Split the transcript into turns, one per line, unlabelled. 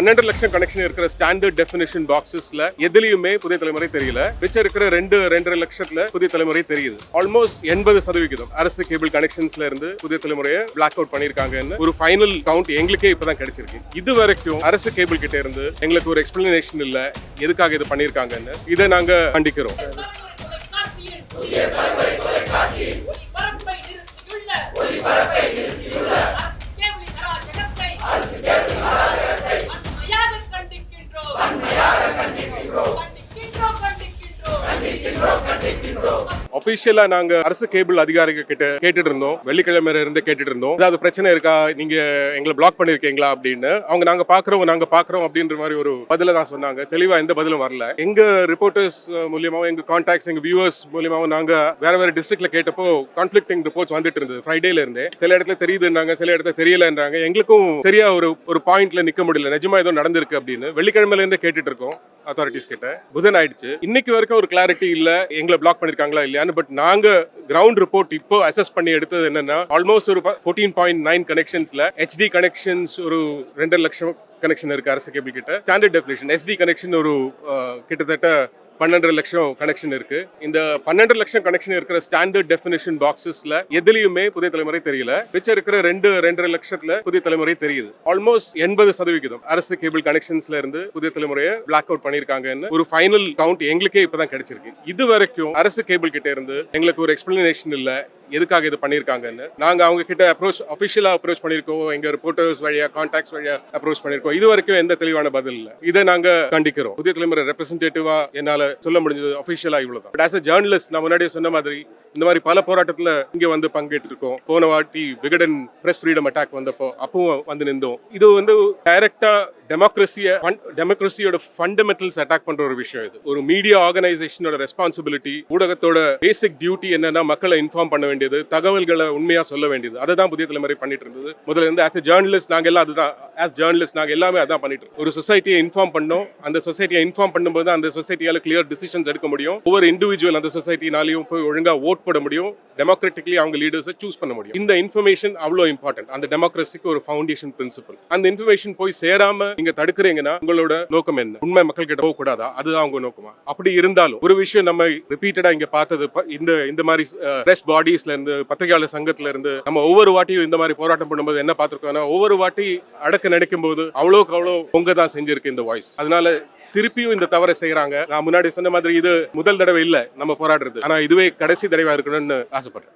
பன்னெண்டு லட்சம் கனெக்ஷன் இருக்கிற ஸ்டாண்டர்ட் டெஃபினிஷன் பாக்ஸஸ்ல எதுலயுமே புதிய தலைமுறை தெரியல. மிச்சம் இருக்கிற ரெண்டு ரெண்டரை லட்சத்துல புதிய தலைமுறை தெரியுது. ஆல்மோஸ்ட் எண்பது சதவிகிதம் அரசு கேபிள் கனெக்ஷன்ஸ்ல இருந்து புதிய தலைமுறையை பிளாக் அவுட் பண்ணிருக்காங்கன்னு ஒரு ஃபைனல் கவுண்ட் எங்களுக்கே இப்பதான் கிடைச்சிருக்கு. இது வரைக்கும் அரசு கேபிள் கிட்ட இருந்து எங்களுக்கு ஒரு எக்ஸ்பிளனேஷன் இல்ல. எதுக்காக இது பண்ணிருக்காங்கன்னு இதை நாங்க கண்டிக்கிறோம். அபிஷியலா நாங்க அரசு கேபிள் அதிகாரிகள் கிட்ட கேட்டுட்டு இருந்தோம் வெள்ளிக்கிழமை இருந்து கேட்டுட்டு இருந்தோம் ஏதாவது பிரச்சனை இருக்கா? நீங்க எங்களை பிளாக் பண்ணிருக்கீங்களா அப்படின்னு. அவங்க நாங்க பாக்குறோம் நாங்க பாக்குறோம் அப்படின்ற மாதிரி ஒரு பதில தான் சொன்னாங்க. தெளிவா எந்த பதிலும் வரல. எங்க ரிப்போர்ட்டர்ஸ் மூலியமாவும் எங்க கான்டாக்ட்ஸ் எங்க வியூவர்ஸ் மூலியமாவும் நாங்க வேற வேற டிஸ்ட்ரிக்ட்ல கேட்டப்போ கான்ஃபிளிக்டிங் ரிப்போர்ட்ஸ் வந்துட்டு இருந்தது. ஃப்ரைடேல இருந்தே. சில இடத்துல தெரியுதுன்றாங்க சில இடத்துல தெரியலன்றாங்க. எங்களுக்கும் சரியா ஒரு ஒரு பாயிண்ட்ல நிக்க முடியல. நிஜமா ஏதோ நடந்திருக்கு அப்படின்னு. வெள்ளிக்கிழமையில இருந்து கேட்டுட்டு இருக்கோம் அத்தாரிட்டிஸ் கிட்ட. புதன் ஆயிடுச்சு. இன்னைக்கு வரைக்கும் ஒரு கிளாரிட்டி இல்ல. எங்களை பிளாக் பண்ணிருக்காங்களா இல்லையான்னு பட் நாங்க கிரவுண்ட் ரிப்போர்ட் இப்போ அசஸ் பண்ணி எடுத்தது என்னன்னா ஆல்மோஸ்ட் ஒரு ஃபோர்டீன் பாயிண்ட் நைன் கனெக்ஷன்ஸ்ல ஹெச்டி கனெக்ஷன்ஸ் ஒரு ரெண்டரை லட்சம் கனெக்ஷன் இருக்கு அரசு கேபிள் கிட்ட. ஸ்டாண்டர்ட் டெஃபினேஷன் எஸ்டி கனெக்ஷன் ஒரு கிட்டத்தட்ட பன்னெண்டரை லட்சம் கனெக்ஷன் இருக்கு. இந்த பன்னெண்டு லட்சம் கனெக்ஷன் இருக்கிற ஸ்டாண்டர்ட் டெஃபினேஷன் பாக்ஸஸ்ல எதுலயுமே புதிய தலைமுறை தெரியல. மிச்சம் இருக்கிற ரெண்டு ரெண்டரை லட்சத்துல புதிய தலைமுறை தெரியுது. ஆல்மோஸ்ட் எண்பது சதவிகிதம் அரசு கேபிள் கனெக்ஷன்ஸ்ல இருந்து புதிய தலைமுறையை பிளாக் அவுட் பண்ணிருக்காங்கன்னு ஒரு ஃபைனல் கவுண்ட் எங்களுக்கே இப்பதான் கிடைச்சிருக்கு. இது வரைக்கும் அரசு கேபிள் கிட்ட இருந்து எங்களுக்கு ஒரு எக்ஸ்பிளனேஷன் இல்ல. எதுக்காக இது பண்ணிருக்காங்கன்னு. நாங்க அவங்க கிட்ட அப்ரோச் அபிஷியலா அப்ரோச் பண்ணிருக்கோம். எங்க ரிப்போர்ட்டர்ஸ் வழியா கான்டாக்ட்ஸ் வழியா அப்ரோச் பண்ணிருக்கோம். இது வரைக்கும் எந்த தெளிவான பதில் இல்ல. இதை நாங்க கண்டிக்கிறோம். புதிய தலைமுறை ரெப்ரஸன்டேட்டிவா என்னால சொல்ல முடிஞ்சது அபிஷியலா இவ்வளவுதான். பட் ஆஸ் அ ஜேர்னலிஸ்ட் நான் முன்னாடியே சொன்ன மாதிரி இந்த மாதிரி பல போராட்டத்துல இங்க வந்து பங்கேற்று இருக்கோம் போன வாட்டி விகடன் பிரஸ் ஃப்ரீடம் அட்டாக் வந்தப்போ அப்பவும் வந்து நின்றோம். இது வந்து டைரக்டா டெமோக்ரஸிய டெமோக்ரஸியோட ஃபண்டமெண்டல்ஸ் அட்டாக் பண்ற ஒரு விஷயம் இது. ஒரு மீடியா ஆர்கனைசேஷனோட ரெஸ்பான்சிபிலிட்டி ஊடகத்தோட பேசிக் டியூட்டி என்னன்னா மக்களை இன்ஃபார்ம் பண்ண வேண்டியது தகவல்களை உண்மையா சொல்ல வேண்டியது. அதை தான் புதிய தலைமுறை பண்ணிட்டு இருந்தது. முதல்ல இருந்து ஆஸ் எ ஜேர்னலிஸ்ட் நாங்க எல்லாம் அதுதான் ஆஸ் ஜேர்னலிஸ்ட் நாங்கள் எல்லாமே அதான் பண்ணிட்டு ஒரு சொசைட்டியை இன்ஃபார்ம் பண்ணோம். அந்த சொசைட்டியை இன்ஃபார்ம் பண்ணும்போது அந்த சொசைட்டியால் கிளியர் டிசிஷன்ஸ் எடுக்க முடியும். ஒவ்வொரு இண்டிவிஜுவல் அந்த சொசைட்டினாலையும் போய் ஒழுங்காக ஓட் போட முடியும். டெமோக்ராட்டிக்லி அவங்க லீடர்ஸை சூஸ் பண்ண முடியும். இந்த இன்ஃபர்மேஷன் அவ்வளோ இம்பார்ட்டன்ட் அந்த டெமோக்ரஸிக்கு ஒரு ஃபவுண்டேஷன் பிரின்சிபல் அந்த இன்ஃபர்மேஷன் போய் சேராம நீங்க தடுக்கிறீங்கன்னா உங்களோட நோக்கம் என்ன? உண்மை மக்கள் கிட்ட போக கூடாதா அதுதான் அவங்க நோக்கமா? அப்படி இருந்தாலும் ஒரு விஷயம் நம்ம ரிப்பீட்டடா இங்க பார்த்தது இந்த இந்த மாதிரி பிரஸ் பாடிஸ்ல இருந்து பத்திரிகையாளர் சங்கத்துல இருந்து நம்ம ஒவ்வொரு வாட்டியும் இந்த மாதிரி போராட்டம் பண்ணும்போது என்ன பார்த்துருக்கோம்னா ஒவ்வொரு வாட்டி அடக்க நினைக்கும் போது அவ்வளோக்கு அவ்வளோ பொங்க தான் செஞ்சிருக்கு இந்த வாய்ஸ் அதனால திருப்பியும் இந்த தவறை செய்யறாங்க நான் முன்னாடி சொன்ன மாதிரி இது முதல் தடவை இல்ல நம்ம போராடுறது. ஆனா இதுவே கடைசி தடவை இருக்கணும்னு ஆசைப்படுறேன்.